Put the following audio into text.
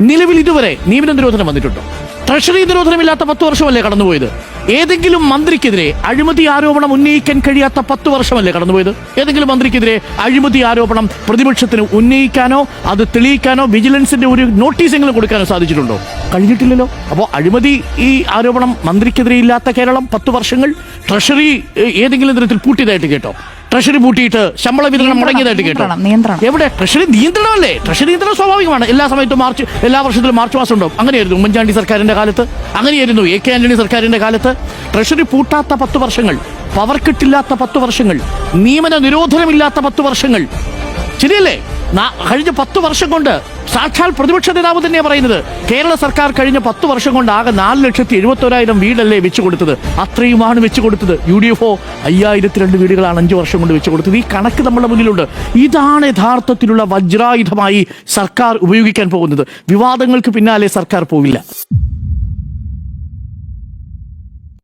നിലവിൽ ഇതുവരെ നിയമന നിരോധനം വന്നിട്ടുണ്ടോ? ട്രഷറി നിരോധനമില്ലാത്ത പത്ത് വർഷമല്ലേ കടന്നുപോയത്? ഏതെങ്കിലും മന്ത്രിക്കെതിരെ അഴിമതി ആരോപണം ഉന്നയിക്കാൻ കഴിയാത്ത പത്ത് വർഷമല്ലേ കടന്നുപോയത്? ഏതെങ്കിലും മന്ത്രിക്കെതിരെ അഴിമതി ആരോപണം പ്രതിപക്ഷത്തിന് ഉന്നയിക്കാനോ അത് തെളിയിക്കാനോ വിജിലൻസിന്റെ ഒരു നോട്ടീസെങ്കിലും കൊടുക്കാനോ സാധിച്ചിട്ടുണ്ടോ? കഴിഞ്ഞിട്ടില്ലല്ലോ. അപ്പോൾ അഴിമതി ഈ ആരോപണം മന്ത്രിക്കെതിരെ ഇല്ലാത്ത കേരളം പത്ത് വർഷങ്ങൾ ട്രഷറി ഏതെങ്കിലും തരത്തിൽ പൂട്ടിയതായിട്ട് കേട്ടോ. ട്രഷറി പൂട്ടിയിട്ട് ശമ്പള വിതരണം മുടങ്ങിയതായിട്ട് കേട്ടോ. എവിടെ? ട്രഷറി നിയന്ത്രണമല്ലേ? ട്രഷറി നിയന്ത്രണം സ്വാഭാവികമാണ്. എല്ലാ സമയത്തും മാർച്ച് എല്ലാ വർഷത്തിലും മാർച്ച് മാസം ഉണ്ടാവും. അങ്ങനെയായിരുന്നു ഉമ്മൻചാണ്ടി സർക്കാരിന്റെ കാലത്ത്. അങ്ങനെയായിരുന്നു എ കെ ആന്റണി സർക്കാരിന്റെ കാലത്ത്. ട്രഷറി പൂട്ടാത്ത പത്ത് വർഷങ്ങൾ പവർ കിട്ടില്ലാത്ത പത്ത് വർഷങ്ങൾ നിയമന നിരോധനമില്ലാത്ത പത്ത് വർഷങ്ങൾ. ശരിയല്ലേ? കഴിഞ്ഞ പത്ത് വർഷം കൊണ്ട് സാക്ഷാൽ പ്രതിപക്ഷ നേതാവ് തന്നെയാണ് പറയുന്നത്. കേരള സർക്കാർ കഴിഞ്ഞ പത്ത് വർഷം കൊണ്ട് ആകെ നാല് ലക്ഷത്തി എഴുപത്തോരായിരം വീടല്ലേ വെച്ചു കൊടുത്തത്. അത്രയുമാണ് വെച്ചു കൊടുത്തത്. യു ഡി എഫ് അയ്യായിരത്തി രണ്ട് വീടുകളാണ് അഞ്ചു വർഷം കൊണ്ട് വെച്ചു കൊടുത്തത്. ഈ കണക്ക് നമ്മുടെ മുന്നിലുണ്ട്. ഇതാണ് യഥാർത്ഥത്തിലുള്ള വജ്രായുധമായി സർക്കാർ ഉപയോഗിക്കാൻ പോകുന്നത്. വിവാദങ്ങൾക്ക് പിന്നാലെ സർക്കാർ പോകില്ല